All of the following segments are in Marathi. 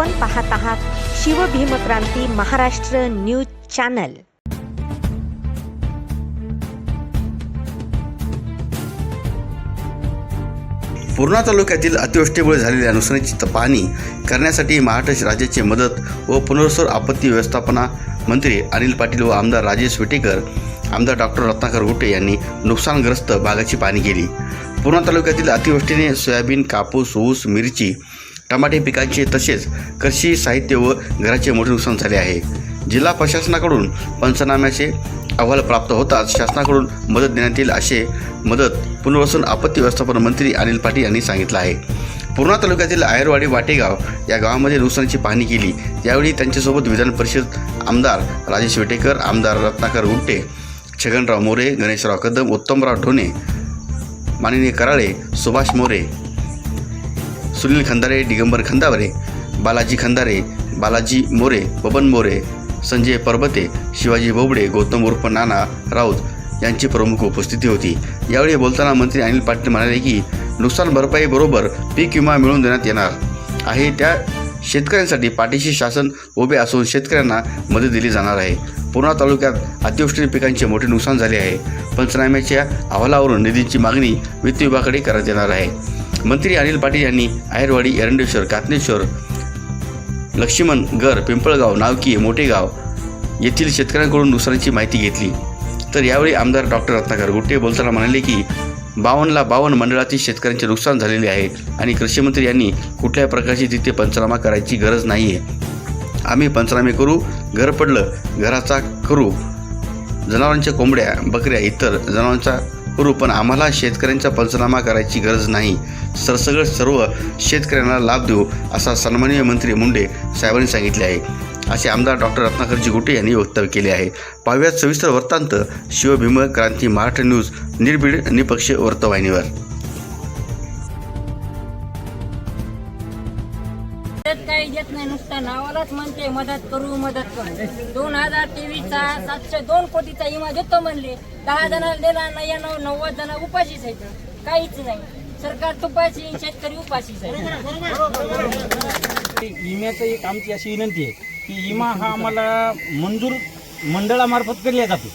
आपण पाहत आहात शिवभीमक्रांती महाराष्ट्र न्यूज चॅनल. पूर्णा तालुक्यातील अतिवृष्टीमुळे झालेल्या नुकसानीची पाहणी करण्यासाठी महाराष्ट्र राज्याची मदत व पुनर्वसन आपत्ती व्यवस्थापना मंत्री अनिल पाटील व आमदार राजेश विटेकर आमदार डॉक्टर रत्नाकर गुटे यांनी नुकसानग्रस्त भागाची पाहणी केली. पूर्णा तालुक्यातील अतिवृष्टीने सोयाबीन कापूस ऊस मिरची टमाटे पिकांचे तसेच कृषी साहित्य व घराचे मोठे नुकसान झाले आहे. जिल्हा प्रशासनाकडून पंचनाम्याचे अहवाल प्राप्त होताच शासनाकडून मदत देण्यात येईल असे मदत पुनर्वसन आपत्ती व्यवस्थापन मंत्री अनिल पाटील यांनी सांगितलं आहे. पूर्णा तालुक्यातील आयरवाडी वाटेगाव या गावामध्ये नुकसानीची पाहणी केली. यावेळी त्यांच्यासोबत विधान परिषद आमदार राजेश विटेकर आमदार रत्नाकर गुट्टे छगनराव मोरे गणेशराव कदम उत्तमराव ठोणे माननीय कराळे सुभाष मोरे सुनील खंदारे दिगंबर खंदावरे बालाजी खंदारे बालाजी मोरे बबन मोरे संजय परबते शिवाजी बोबडे गौतम उर्फ नाना राऊत यांची प्रमुख उपस्थिती होती. यावेळी बोलताना मंत्री अनिल पाटील म्हणाले की नुकसान भरपाईबरोबर पीक विमा मिळवून देण्यात येणार आहे. त्या शेतकऱ्यांसाठी पाठीशी शासन उभे असून शेतकऱ्यांना मदत दिली जाणार आहे. पूर्णा तालुक्यात अतिवृष्टीने पिकांचे मोठे नुकसान झाले आहे. पंचनाम्याच्या अहवालावरून निधीची मागणी वित्त विभागाकडे करण्यात येणार आहे. मंत्री अनिल पाटील यांनी आयरवाडी एरंडेश्वर कातनेश्वर लक्ष्मण गर पिंपळगाव नावकी मोठेगाव येथील शेतकऱ्यांकडून नुकसानीची माहिती घेतली. तर यावेळी आमदार डॉक्टर रत्नाकर गुट्टे बोलताना म्हणाले की बावनला बावन्न मंडळातील शेतकऱ्यांचे नुकसान झालेले आहे आणि कृषीमंत्री यांनी कुठल्याही प्रकारची तिथे पंचनामा करायची गरज नाही आहे आम्ही पंचनामे करू घर पडलं घराचा करू. जनावरांच्या कोंबड्या बकऱ्या इतर जनावरांचा करू पण आम्हाला शेतकऱ्यांचा पंचनामा करायची गरज नाही. सरसगळ सर्व शेतकऱ्यांना लाभ देऊ असा सन्माननीय मंत्री मुंडे साहेबांनी सांगितले आहे. असे आमदार डॉक्टर रत्नाकरजी गुटे यांनी वक्तव्य केले आहे. पाहुयात सविस्तर वृत्तांत शिवभीम क्रांती महाराष्ट्र न्यूज निर्भीड निपक्ष वृत्तवाहिनीवर. मदत काही देत नाही नुसतं नावालाच म्हणते मदत करू मदत करू. दोन हजार तेवीसचा सातशे दोन कोटीचा विमा देतो म्हणले. दहा जणांना दिला नाही नऊ नव्वद जण उपाशीच आहेत. काहीच नाही. सरकार तुपाशी शेतकरी उपाशीच आहे. विम्याचं एक आमची अशी विनंती आहे की विमा हा आम्हाला मंजूर मंडळामार्फत केला जातो.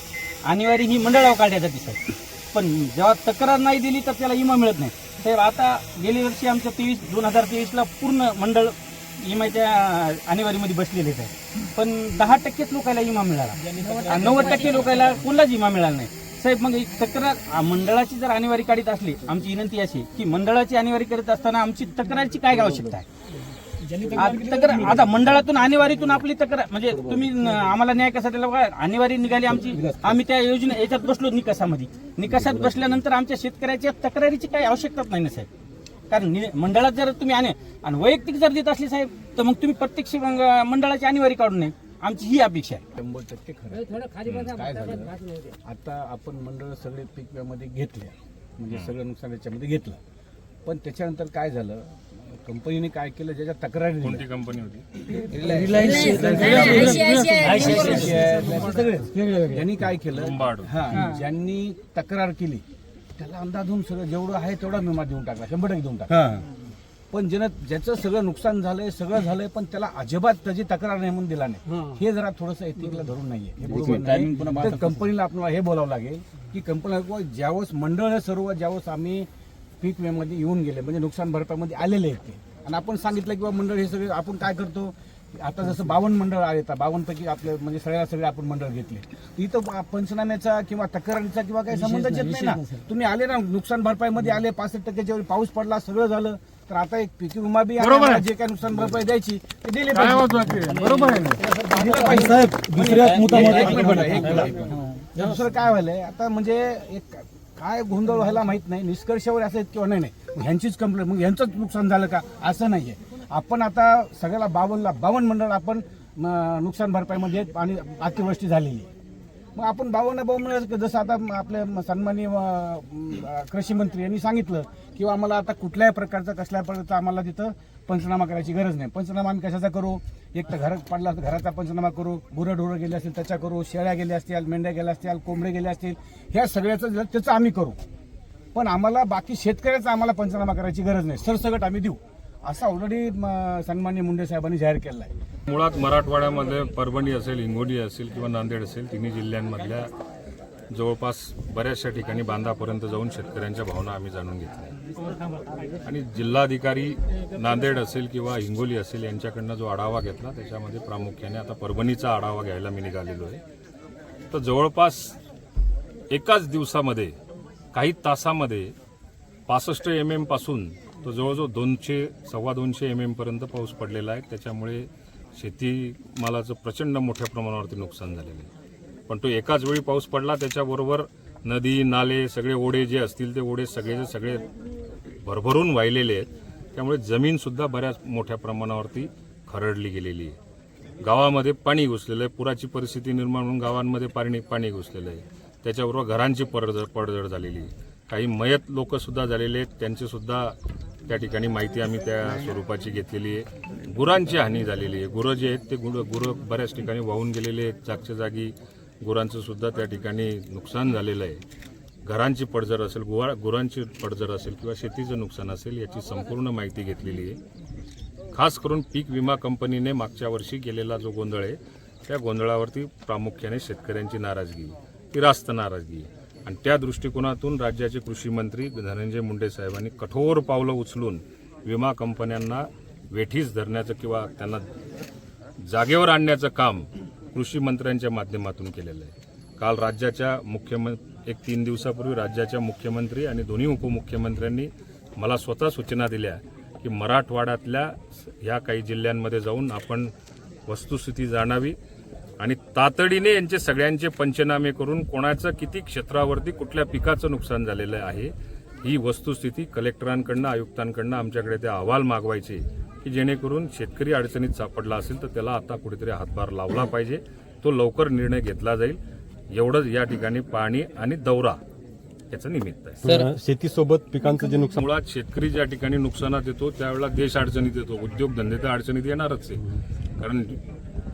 अनिवार्य ही मंडळावर काढल्या जाते साहेब. पण जेव्हा तक्रार नाही दिली तर त्याला विमा मिळत नाही. साहेब आता गेल्या वर्षी आमचं तेवीस दोन हजार तेवीसला पूर्ण मंडळ इमाच्या आणेवारीमध्ये बसलेले आहे. पण दहा टक्केच लोकांना विमा मिळाला. आणि नव्वद टक्के लोकांना कोणालाच विमा मिळाला नाही. साहेब मग एक तक्रार आ, मंडळाची जर अनिवार्य काढीत असली आमची विनंती अशी की मंडळाची अनिवार्य करीत असताना आमची तक्रारची काय आवश्यकता आहे? आ- तक्रार आता मंडळातून आणेवारीतून आपली तक्रार म्हणजे तुम्ही न- आम्हाला न्याय कसा दिला? बघा अनिवार्य निघाली आमची आम्ही त्या योजने याच्यात बसलो निकासामध्ये निकासात बसल्यानंतर आमच्या शेतकऱ्याच्या तक्रारीची काही आवश्यकताच नाही ना साहेब. कारण नि- मंडळात जर तुम्ही आणि आणि वैयक्तिक जर देत असले साहेब तर मग तुम्ही प्रत्यक्ष मग मंडळाची अनिवार्य काढून नये आमची ही अपेक्षा आहे शंभर टक्के खरं काय झालं आता आपण मंडळ सगळे पीक विम्यामध्ये घेतले म्हणजे सगळं नुकसान याच्यामध्ये घेतलं पण त्याच्यानंतर काय झालं कंपनीने काय केलं ज्याच्या तक्रारी कोणती कंपनी होती यांनी काय केलं हा ज्यांनी तक्रार केली त्याला अंदाजून सगळं जेवढं आहे तेवढा विमा देऊन टाकला. शंभर टक्के देऊन टाकला. पण ज्यानं ज्याचं सगळं नुकसान झालंय सगळं झालंय पण त्याला अजिबात त्याची तक्रार नेमून दिला नाही. हे. जरा थोडंसं एथिकला धरून नाहीये. हे नाही कंपनीला आपल्याला हे बोलावं लागेल की कंपनी ज्यावेळेस मंडळ हे सर्व ज्यावेळेस आम्ही पीक विम्यामध्ये येऊन गेले म्हणजे नुकसान भरपाईमध्ये आलेले आहेत ते. आणि आपण सांगितलं की बाबा मंडळ हे सगळे आपण काय करतो? आता जसं बावन्न मंडळ आले तर बावन्न पैकी आपले म्हणजे सगळ्या सगळे आपण मंडळ घेतले. इथं पा- पंचनाम्याचा किंवा तक्रारीचा किंवा काही संबंधच येत नाही ना. तुम्ही आले ना नुकसान भरपाईमध्ये आले पासष्ट टक्क्याच्या वर पाऊस पडला सगळं झालं. तर आता एक पीक विमा बी जे काय नुकसान भरपाई द्यायची ते दिले पाहिजे. बरोबर आहे. साहेब दुसरं काय व्हायलंय आता म्हणजे एक काय गोंधळ व्हायला माहीत नाही निष्कर्षावर असं किंवा नाही नाही. ह्यांचीच कंप्लेंट मग ह्यांचंच नुकसान झालं का? असं नाहीये. आपण आता सगळ्याला बावनला बावन्न मंडळ आपण म, नुकसान भरपाईमध्ये आणि अतिवृष्टी झालेली आहे. मग आपण बावन्न बावन्न जसं आता आपले सन्माननीय कृषी मंत्री यांनी सांगितलं किंवा आम्हाला आता कुठल्याही प्रकारचा कसल्या प्रकारचा आम्हाला तिथं पंचनामा करायची गरज नाही. पंचनामा आम्ही कशाचा करू? एक तर घरात पडला तर घराचा पंचनामा करू गुरंढोरं गेले असतील त्याच्या करू शेळ्या गेल्या असतील मेंढ्या गेल्या असतील कोंबडे गेल्या असतील ह्या सगळ्याचं त्याचं आम्ही करू. पण आम्हाला बाकी शेतकऱ्याचा आम्हाला पंचनामा करायची गरज नाही. सरसकट आम्ही देऊ. असा ऑलरेडी सन्मान्य मुंडे साहेबांनी जाहीर केला आहे मुळात मराठवाड्यामध्ये परभणी असेल हिंगोली असेल किंवा नांदेड असेल तिन्ही जिल्ह्यांमधल्या जवळपास बऱ्याचशा ठिकाणी बांधापर्यंत जाऊन शेतकऱ्यांच्या भावना आम्ही जाणून घेतल्या. आणि जिल्हाधिकारी नांदेड असेल किंवा हिंगोली असेल यांच्याकडनं जो आढावा घेतला त्याच्यामध्ये प्रामुख्याने आता परभणीचा आढावा घ्यायला मी निघालेलो आहे. तर जवळपास एकाच दिवसामध्ये काही तासामध्ये पासष्ट एम एमपासून तो जवळजवळ दोनशे सव्वा दोनशे एम एमपर्यंत पाऊस पडलेला आहे. त्याच्यामुळे शेतीमालाचं प्रचंड मोठ्या प्रमाणावरती नुकसान झालेलं आहे. पण तो एकाच वेळी पाऊस पडला त्याच्याबरोबर नदी नाले सगळे ओढे जे असतील ते ओढे सगळेचे सगळे भरभरून वाहिलेले आहेत. त्यामुळे जमीनसुद्धा बऱ्याच मोठ्या प्रमाणावरती खरडली गेलेली आहे. गावामध्ये पाणी घुसलेलं आहे. पुराची परिस्थिती निर्माण होऊन गावांमध्ये पाणी पाणी घुसलेलं आहे. त्याच्याबरोबर घरांची पडझड पडझड झालेली आहे. काही मयत लोकसुद्धा झालेले आहेत. त्यांचेसुद्धा त्या ठिकाणी माहिती आम्ही त्या स्वरूपाची घेतलेली आहे. गुरांची हानी झालेली आहे. गुरं जे आहेत ते गुरं गुरं बऱ्याच ठिकाणी वाहून गेलेले आहेत. जागच्या जागी गुरांचं सुद्धा त्या ठिकाणी नुकसान झालेलं आहे. घरांची पडझड असेल गुवा गुरांची पडझड असेल किंवा शेतीचं नुकसान असेल याची संपूर्ण माहिती घेतलेली आहे. खास करून पीक विमा कंपनीने मागच्या वर्षी केलेला जो गोंधळ आहे त्या गोंधळावरती प्रामुख्याने शेतकऱ्यांची नाराजगी ती रास्त नाराजगी आहे. आणि त्या दृष्टिकोनातून राज्याचे कृषी मंत्री धनंजय मुंडे साहेबांनी कठोर पावलं उचलून विमा कंपन्यांना वेठीस धरण्याचं किंवा त्यांना जागेवर आणण्याचं काम कृषी मंत्र्यांच्या माध्यमातून केलेलं आहे. काल राज्याच्या मुख्यमंत्री एक तीन दिवसापूर्वी राज्याच्या मुख्यमंत्री आणि दोन्ही उपमुख्यमंत्र्यांनी मला स्वतः सूचना दिल्या की मराठवाड्यातल्या ह्या काही जिल्ह्यांमध्ये जाऊन आपण वस्तुस्थिती जाणावी. आणि तातडीने यांचे सगळ्यांचे पंचनामे करून कोणाचं किती क्षेत्रावरती कुठल्या पिकाचं नुकसान झालेलं आहे ही वस्तुस्थिती कलेक्टरांकडनं आयुक्तांकडनं आमच्याकडे ते अहवाल मागवायचे की जेणेकरून शेतकरी अडचणीत सापडला असेल तर त्याला आता कुठेतरी हातभार लावला पाहिजे. तो लवकर निर्णय घेतला जाईल. एवढंच या ठिकाणी पाणी आणि दौरा याचं निमित्त आहे. शेतीसोबत पिकांचं जे नुकसान मुळात शेतकरी ज्या ठिकाणी नुकसानात येतो त्यावेळेला देश अडचणीत येतो. उद्योगधंदे तर अडचणीत येणारच आहे. कारण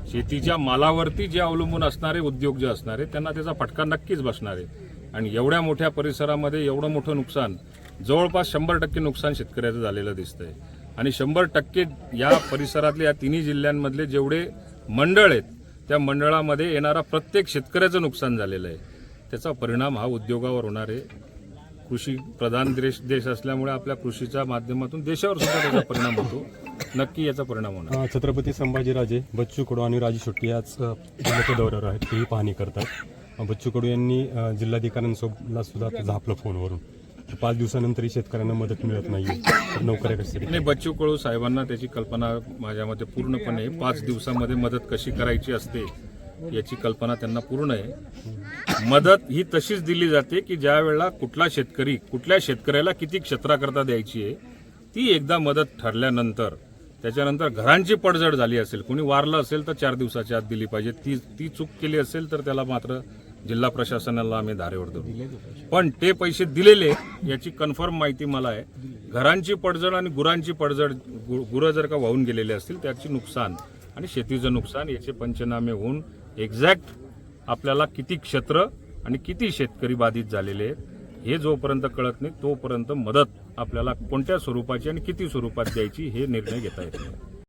शेतीच्या मालावरती जे अवलंबून असणारे उद्योग जे असणारे त्यांना त्याचा फटका नक्कीच बसणार आहे. आणि एवढ्या मोठ्या परिसरामध्ये एवढं मोठं नुकसान जवळपास शंभर टक्के नुकसान शेतकऱ्याचं झालेलं दिसतंय. आणि शंभर टक्के या परिसरातले या तिन्ही जिल्ह्यांमधले जेवढे मंडळ आहेत त्या मंडळामध्ये येणारा प्रत्येक शेतकऱ्याचं नुकसान झालेलं आहे. त्याचा परिणाम हा उद्योगावर होणार आहे. कृषी प्रधान देश देश असल्यामुळे आपल्या कृषीच्या माध्यमातून देशावर सुद्धा त्याचा परिणाम होतो. नक्की याचा परिणाम होणार. अं, छत्रपती संभाजीराजे बच्चू कडू आणि राजू शेट्टी याच अं, जिल्ह्याच्या दौऱ्यावर आहेत. तेही पाहणी करतात. अं, बच्चू कडू यांनी अं, जिल्हाधिकाऱ्यांसोबत सुद्धा झापलं फोनवरून. पाच दिवसानंतरही शेतकऱ्यांना मदत मिळत तर नोकऱ्या कशी नाही बच्चू कडू साहेबांना त्याची कल्पना माझ्या मते पूर्णपणे पाच दिवसामध्ये मदत कशी करायची असते याची कल्पना त्यांना पूर्ण आहे. मदत ही तशीच दिली जाते की ज्या वेळेला कुठला शेतकरी कुठल्या शेतकऱ्याला किती क्षेत्राकरता द्यायची आहे ती एकदा मदत ठरल्यानंतर त्याच्यानंतर घरांची पडझड झाली असेल कोणी वारलं असेल तर चार दिवसाच्या आत दिली पाहिजे. ती ती चूक केली असेल तर त्याला मात्र जिल्हा प्रशासनाला आम्ही धारेवर धरू. पण ते पैसे दिलेले याची कन्फर्म माहिती मला आहे. घरांची पडझड आणि गुरांची पडझड गु- गुरं जर का वाहून गेलेले असतील त्याची नुकसान आणि शेतीचं नुकसान याचे पंचनामे होऊन एक्झॅक्ट आपल्याला किती क्षेत्र आणि किती शेतकरी बाधित झालेले आहेत हे जोपर्यंत कळत नाही तोपर्यंत मदत आपल्याला कोणत्या स्वरूपाची आणि किती स्वरूपात द्यायची हे निर्णय घेता येत नाही.